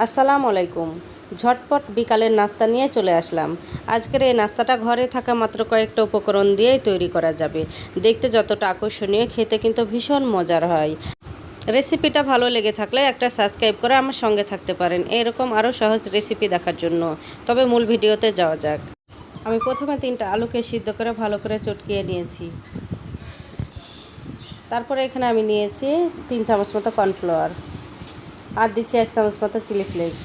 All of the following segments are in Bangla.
আসসালামু আলাইকুম। ঝটপট বিকালের নাস্তা নিয়ে চলে আসলাম। আজকের এই নাস্তাটা ঘরে থাকা মাত্র কয়েকটা উপকরণ দিয়েই তৈরি করা যাবে। দেখতে যতটা আকর্ষণীয়, খেতে কিন্তু ভীষণ মজার হয়। রেসিপিটা ভালো লেগে থাকলে একটা সাবস্ক্রাইব করে আমার সঙ্গে থাকতে পারেন। এরকম আরও সহজ রেসিপি দেখার জন্য। তবে মূল ভিডিওতে যাওয়া যাক। আমি প্রথমে তিনটা আলুকে সিদ্ধ করে ভালো করে চটকিয়ে নিয়েছি। তারপরে এখানে আমি নিয়েছি তিন চামচ মতো কর্নফ্লাওয়ার। আর দিচ্ছি এক চামচ মতো চিলি ফ্লেক্স।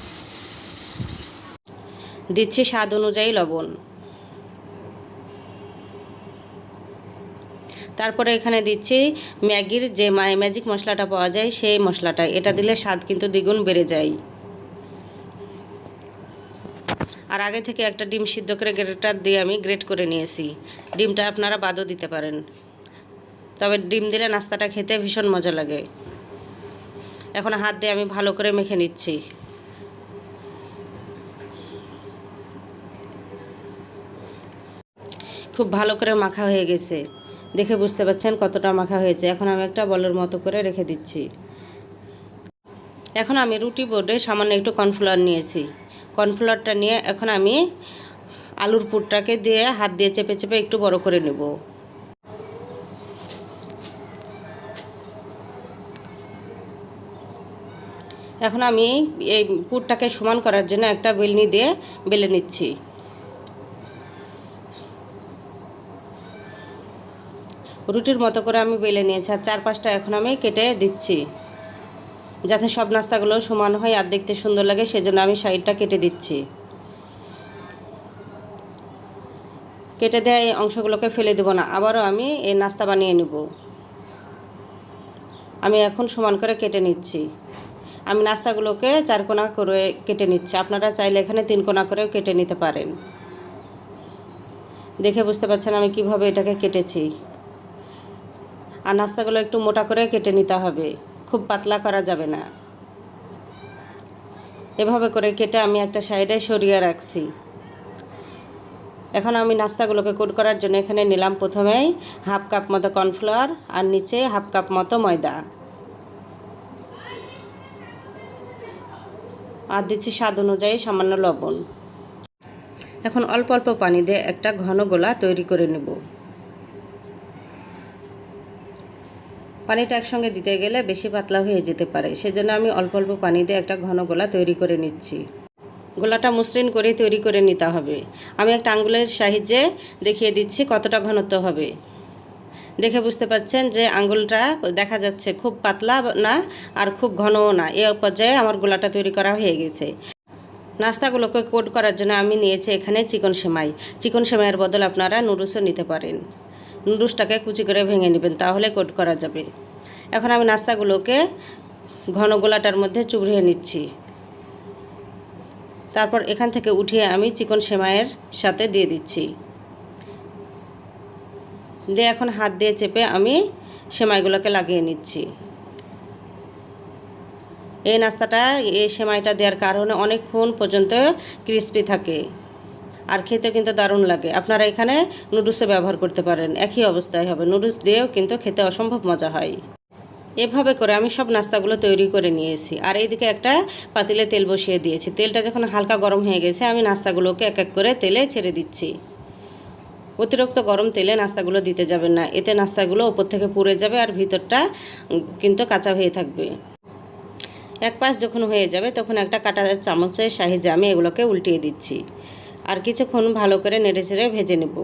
দিচ্ছি স্বাদ অনুযায়ী লবণ। তারপরে এখানে দিচ্ছি ম্যাগির যে ম্যাজিক মশলাটা পাওয়া যায় সেই মশলাটা। এটা দিলে স্বাদ কিন্তু দ্বিগুণ বেড়ে যায়। আর আগে থেকে একটা ডিম সিদ্ধ করে গ্রেটার দিয়ে আমি গ্রেট করে নিয়েছি। ডিমটা আপনারা বাদও দিতে পারেন। তবে ডিম দিলে নাস্তাটা খেতে ভীষণ মজা লাগে। এখন হাত দিয়ে আমি ভালো করে মেখে নিচ্ছি। খুব ভালো করে মাখা হয়ে গেছে। দেখে বুঝতে পারছেন কতটা মাখা হয়েছে। এখন আমি একটা বলের মতো করে রেখে দিচ্ছি। এখন আমি রুটি বোর্ডে সামান্য একটু কর্নফ্লাওয়ার নিয়েছি। কর্নফ্লাওয়ারটা নিয়ে এখন আমি আলুর পুরটাকে দিয়ে হাত দিয়ে চেপে চেপে একটু বড় করে নেব। এখন আমি এই পুরটাকে সমান করার জন্য একটা বেলনি দিয়ে বেলে নিচ্ছি। রুটির মতো করে আমি বেলে নিয়েছি আর চার পাঁচটা এখন আমি কেটে দিচ্ছি যাতে সব নাস্তাগুলো সমান হয় আর দেখতে সুন্দর লাগে, সেজন্য আমি সাইডটা কেটে দিচ্ছি। কেটে দেওয়া এই অংশগুলোকে ফেলে দেবো না, আবারও আমি এই নাস্তা বানিয়ে নেব। আমি এখন সমান করে কেটে নিচ্ছি। আমি নাস্তাগুলোকে চার কোনা করে কেটে নিচ্ছি। আপনারা চাইলে এখানে তিন কোনা করেও কেটে নিতে পারেন। দেখে বুঝতে পারছেন আমি কীভাবে এটাকে কেটেছি। আর নাস্তাগুলো একটু মোটা করে কেটে নিতে হবে। খুব পাতলা করা যাবে না। এভাবে করে কেটে আমি একটা সাইডে সরিয়ে রাখছি। এখন আমি নাস্তাগুলোকে কোট করার জন্য এখানে নিলাম প্রথমেই হাফ কাপ মতো কর্নফ্লাওয়ার আর নিচে হাফ কাপ মতো ময়দা। আর দিচ্ছি স্বাদ অনুযায়ী সামান্য লবণ। এখন অল্প অল্প পানি দিয়ে একটা ঘন গোলা তৈরি করে নেব। পানিটা একসঙ্গে দিতে গেলে বেশি পাতলা হয়ে যেতে পারে, সেজন্য আমি অল্প অল্প পানি দিয়ে একটা ঘন গোলা তৈরি করে নিচ্ছি। গোলাটা মসৃণ করে তৈরি করে নিতে হবে। আমি একটা আঙ্গুলের সাহায্যে দেখিয়ে দিচ্ছি কতটা ঘনত্ব হবে। দেখে বুঝতে পাচ্ছেন যে আঙ্গুলটা দেখা যাচ্ছে খুব পাতলা না আর খুব ঘনও না। এ পর্যায়ে আমার গোলাটা তৈরি করা হয়ে গেছে। নাস্তাগুলোকে কোট করার জন্য আমি নিয়েছি এখানে চিকন সেমাই। চিকন সেমাইয়ের বদল আপনারা নুডলসও নিতে পারেন। নুডলসটাকে কুচি করে ভেঙে নেবেন, তাহলে কোট করা যাবে। এখন আমি নাস্তাগুলোকে ঘন গোলাটার মধ্যে চুবড়িয়ে নিচ্ছি। তারপর এখান থেকে উঠিয়ে আমি চিকন সেমাইয়ের সাথে দিয়ে দিচ্ছি। দিয়ে এখন হাত দিয়ে চেপে আমি সেমাইগুলোকে লাগিয়ে নিচ্ছি। এই নাস্তাটা, এই সেমাইটা দেওয়ার কারণে অনেকক্ষণ পর্যন্ত ক্রিস্পি থাকে আর খেতে কিন্তু দারুণ লাগে। আপনারা এখানে নুডলসে ব্যবহার করতে পারেন, একই অবস্থায় হবে। নুডলস দিয়েও কিন্তু খেতে অসম্ভব মজা হয়। এভাবে করে আমি সব নাস্তাগুলো তৈরি করে নিয়েছি। আর এইদিকে একটা পাতিলে তেল বসিয়ে দিয়েছি। তেলটা যখন হালকা গরম হয়ে গেছে, আমি নাস্তাগুলোকে এক এক করে তেলে ছেড়ে দিচ্ছি। অতিরিক্ত গরম তেলে নাস্তাগুলো দিতে যাবেন না। এতে নাস্তাগুলো ওপর থেকে পুড়ে যাবে আর ভিতরটা কিন্তু কাঁচা হয়ে থাকবে। এক পাশ যখন হয়ে যাবে তখন একটা কাটা চামচের সাহায্যে আমি এগুলোকে উল্টিয়ে দিচ্ছি। আর কিছুক্ষণ ভালো করে নেড়ে ছেড়ে ভেজে নেব।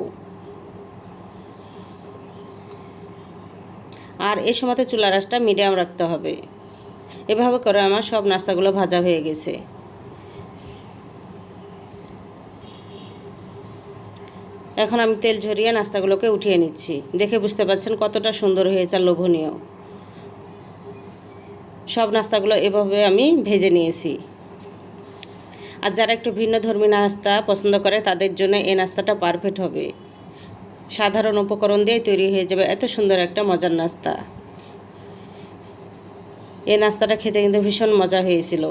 আর এই সময়তে চুলা রাসটা মিডিয়াম রাখতে হবে। এভাবে করে আমার সব নাস্তাগুলো ভাজা হয়ে গেছে। এখন আমি তেল ঝরিয়ে নাস্তাগুলোকে উঠিয়ে নিচ্ছি। দেখে বুঝতে পারছেন কতটা সুন্দর হয়েছে আর লোভনীয়। সব নাস্তাগুলো এভাবে আমি ভেজে নিয়েছি। আর যারা একটু ভিন্ন ধর্মী নাস্তা পছন্দ করে, তাদের জন্য এই নাস্তাটা পারফেক্ট হবে। সাধারণ উপকরণ দিয়ে তৈরি হয়ে যাবে এত সুন্দর একটা মজার নাস্তা। এই নাস্তাটা খেতে কিন্তু ভীষণ মজা হয়েছিল।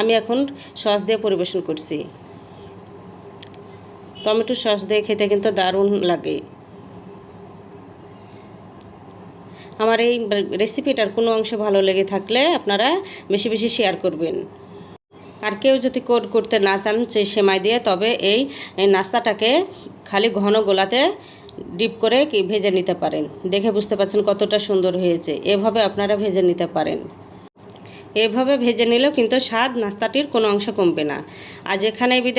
আমি এখন সস দিয়ে পরিবেশন করছি। টমেটো সস দিয়ে খেতে কিন্তু দারুণ লাগে। আমার এই রেসিপিটার কোনো অংশ ভালো লেগে থাকলে আপনারা বেশি বেশি শেয়ার করবেন। আর কেউ যদি কোট করতে না চান সেমাই দিয়ে, তবে এই এই নাস্তাটাকে খালি ঘন গোলাতে ডিপ করে কি ভেজে নিতে পারেন। দেখে বুঝতে পারছেন কতটা সুন্দর হয়েছে। এভাবে আপনারা ভেজে নিতে পারেন। এভাবে ভেজে নিলেও কিন্তু স্বাদ নাস্তাটির কোনো অংশ কমবে না। আজ এখানে বিদায়।